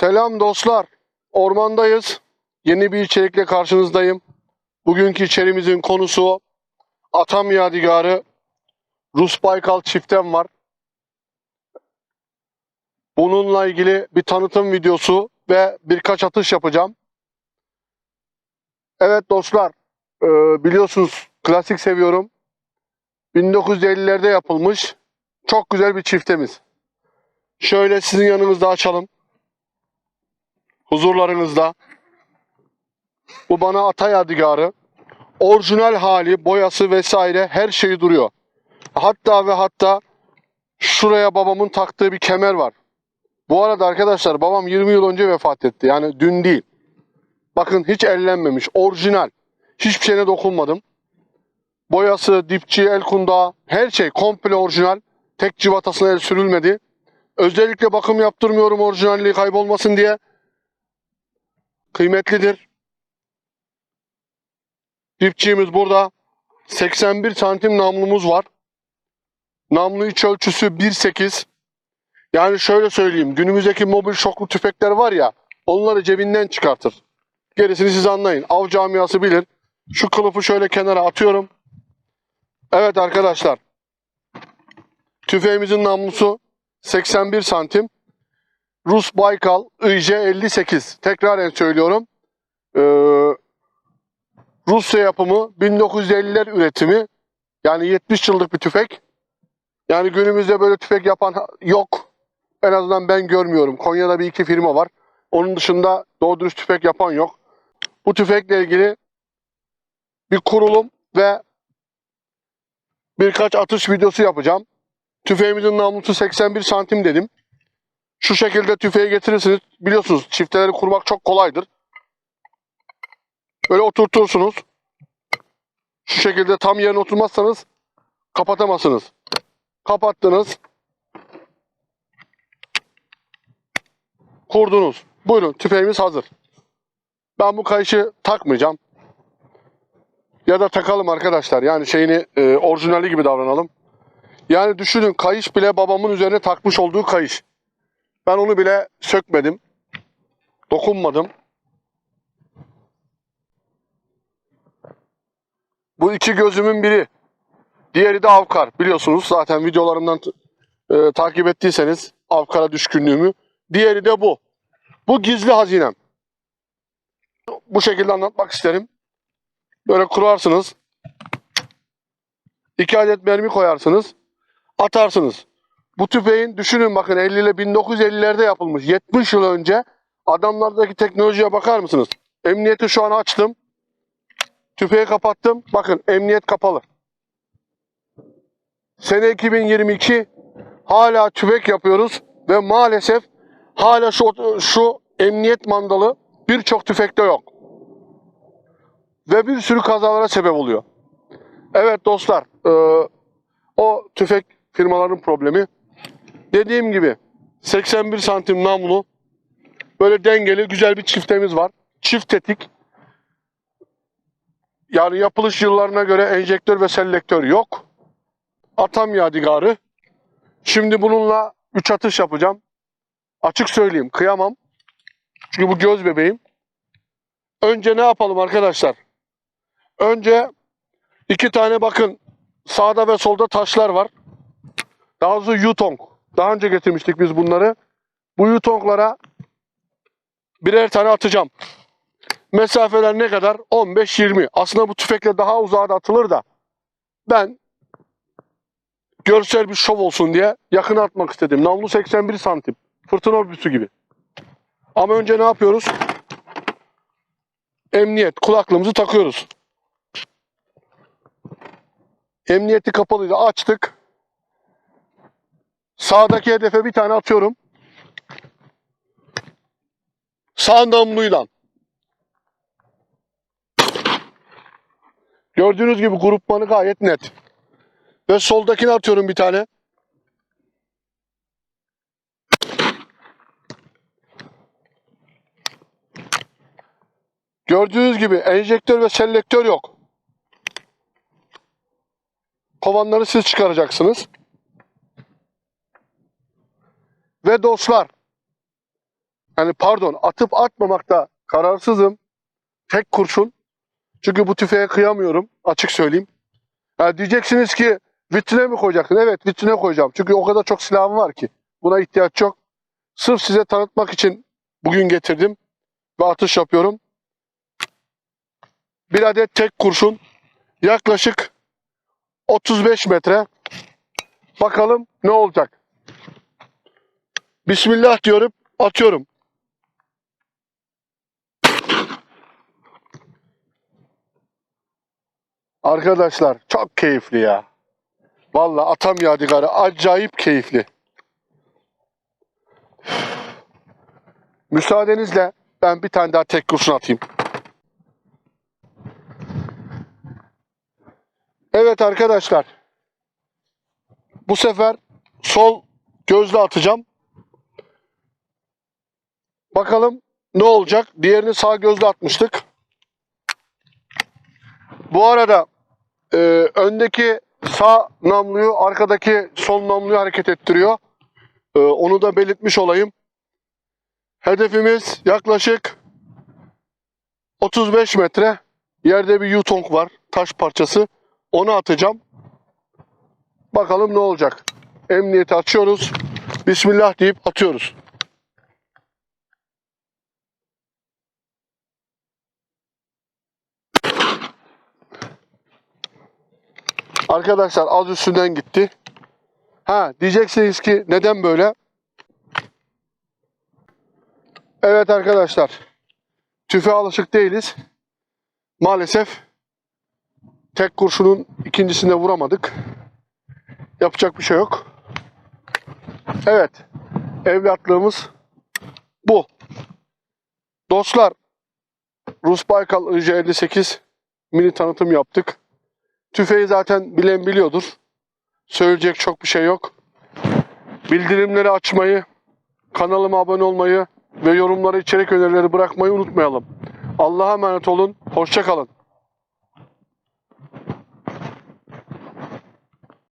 Selam dostlar. Ormandayız. Yeni bir içerikle karşınızdayım. Bugünkü içeriğimizin konusu Atam Yadigarı Rus Baykal çiftem var. Bununla ilgili bir tanıtım videosu ve birkaç atış yapacağım. Evet dostlar, e, biliyorsunuz klasik seviyorum. 1950'lerde yapılmış çok güzel bir çiftemiz. Şöyle sizin yanınızda açalım. Huzurlarınızda. Bu bana ata yadigarı. Orijinal hali, boyası vesaire her şeyi duruyor. Hatta ve hatta şuraya babamın taktığı bir kemer var. Bu arada arkadaşlar babam 20 yıl önce vefat etti. Yani dün değil. Bakın hiç ellenmemiş. Orijinal. Hiçbir şeyine dokunmadım. Boyası, dipçi, el kundağı her şey komple orijinal. Tek civatasına el sürülmedi. Özellikle bakım yaptırmıyorum orijinalliği kaybolmasın diye. Kıymetlidir. Dipçiğimiz burada. 81 santim namlumuz var. Namlu iç ölçüsü 1.8. Yani şöyle söyleyeyim. Günümüzdeki mobil şoklu tüfekler var ya. Onları cebinden çıkartır. Gerisini siz anlayın. Av camiası bilir. Şu kılıfı şöyle kenara atıyorum. Evet arkadaşlar. Tüfeğimizin namlusu 81 santim. Rus Baykal IJ-58. Tekraren söylüyorum. Ee, Rusya yapımı 1950'ler üretimi. Yani 70 yıllık bir tüfek. Yani günümüzde böyle tüfek yapan yok. En azından ben görmüyorum. Konya'da bir iki firma var. Onun dışında doğru dürüst tüfek yapan yok. Bu tüfekle ilgili bir kurulum ve birkaç atış videosu yapacağım. Tüfeğimizin namlusu 81 santim dedim. Şu şekilde tüfeği getirirsiniz. Biliyorsunuz çifteleri kurmak çok kolaydır. Böyle oturtursunuz. Şu şekilde tam yerine oturmazsanız kapatamazsınız. Kapattınız. Kurdunuz. Buyurun tüfeğimiz hazır. Ben bu kayışı takmayacağım. Ya da takalım arkadaşlar. Yani şeyini e, orijinali gibi davranalım. Yani düşünün kayış bile babamın üzerine takmış olduğu kayış. Ben onu bile sökmedim. Dokunmadım. Bu iki gözümün biri. Diğeri de Avkar. Biliyorsunuz zaten videolarımdan e, takip ettiyseniz Avkar'a düşkünlüğümü. Diğeri de bu. Bu gizli hazinem. Bu şekilde anlatmak isterim. Böyle kurarsınız. İki adet mermi koyarsınız. Atarsınız. Bu tüfeğin düşünün bakın 50 ile 1950'lerde yapılmış. 70 yıl önce adamlardaki teknolojiye bakar mısınız? Emniyeti şu an açtım. Tüfeği kapattım. Bakın emniyet kapalı. Sene 2022 hala tüfek yapıyoruz ve maalesef hala şu şu emniyet mandalı birçok tüfekte yok. Ve bir sürü kazalara sebep oluyor. Evet dostlar, o tüfek firmaların problemi. Dediğim gibi 81 santim namlu böyle dengeli güzel bir çiftemiz var. Çift tetik. Yani yapılış yıllarına göre enjektör ve selektör yok. Atam yadigarı. Şimdi bununla 3 atış yapacağım. Açık söyleyeyim kıyamam. Çünkü bu göz bebeğim. Önce ne yapalım arkadaşlar? Önce iki tane bakın sağda ve solda taşlar var. Daha doğrusu Yutong. Daha önce getirmiştik biz bunları. Bu Yutong'lara birer tane atacağım. Mesafeler ne kadar? 15-20. Aslında bu tüfekle daha uzağa da atılır da ben görsel bir şov olsun diye yakına atmak istedim. Namlu 81 santim. Fırtına ordusu gibi. Ama önce ne yapıyoruz? Emniyet. Kulaklığımızı takıyoruz. Emniyeti kapalıydı. Açtık. Sağdaki hedefe bir tane atıyorum. Sağ namluyla. Gördüğünüz gibi grupmanı gayet net. Ve soldakini atıyorum bir tane. Gördüğünüz gibi enjektör ve selektör yok. Kovanları siz çıkaracaksınız. Ve dostlar yani pardon atıp atmamakta kararsızım. Tek kurşun. Çünkü bu tüfeğe kıyamıyorum. Açık söyleyeyim. Ha, diyeceksiniz ki vitrine mi koyacaksın? Evet vitrine koyacağım. Çünkü o kadar çok silahım var ki. Buna ihtiyaç yok. Sırf size tanıtmak için bugün getirdim. Ve atış yapıyorum. Bir adet tek kurşun. Yaklaşık 35 metre. Bakalım ne olacak. Bismillah diyorum. Atıyorum. Arkadaşlar çok keyifli ya. Vallahi atam yadigarı acayip keyifli. Müsaadenizle ben bir tane daha tek kurşun atayım. Evet arkadaşlar. Bu sefer sol gözle atacağım. Bakalım ne olacak? Diğerini sağ gözle atmıştık. Bu arada e, öndeki sağ namluyu arkadaki sol namluyu hareket ettiriyor. E, onu da belirtmiş olayım. Hedefimiz yaklaşık 35 metre. Yerde bir Yutong var. Taş parçası. Onu atacağım. Bakalım ne olacak. Emniyeti açıyoruz. Bismillah deyip atıyoruz. Arkadaşlar az üstünden gitti. Ha diyeceksiniz ki neden böyle? Evet arkadaşlar. Tüfe alışık değiliz. Maalesef tek kurşunun ikincisinde vuramadık. Yapacak bir şey yok. Evet. Evlatlığımız bu. Dostlar Rus Baykal IJ-58 mini tanıtım yaptık. Tüfeği zaten bilen biliyordur. Söyleyecek çok bir şey yok. Bildirimleri açmayı, kanalıma abone olmayı ve yorumlara içerik önerileri bırakmayı unutmayalım. Allah'a emanet olun. Hoşça kalın.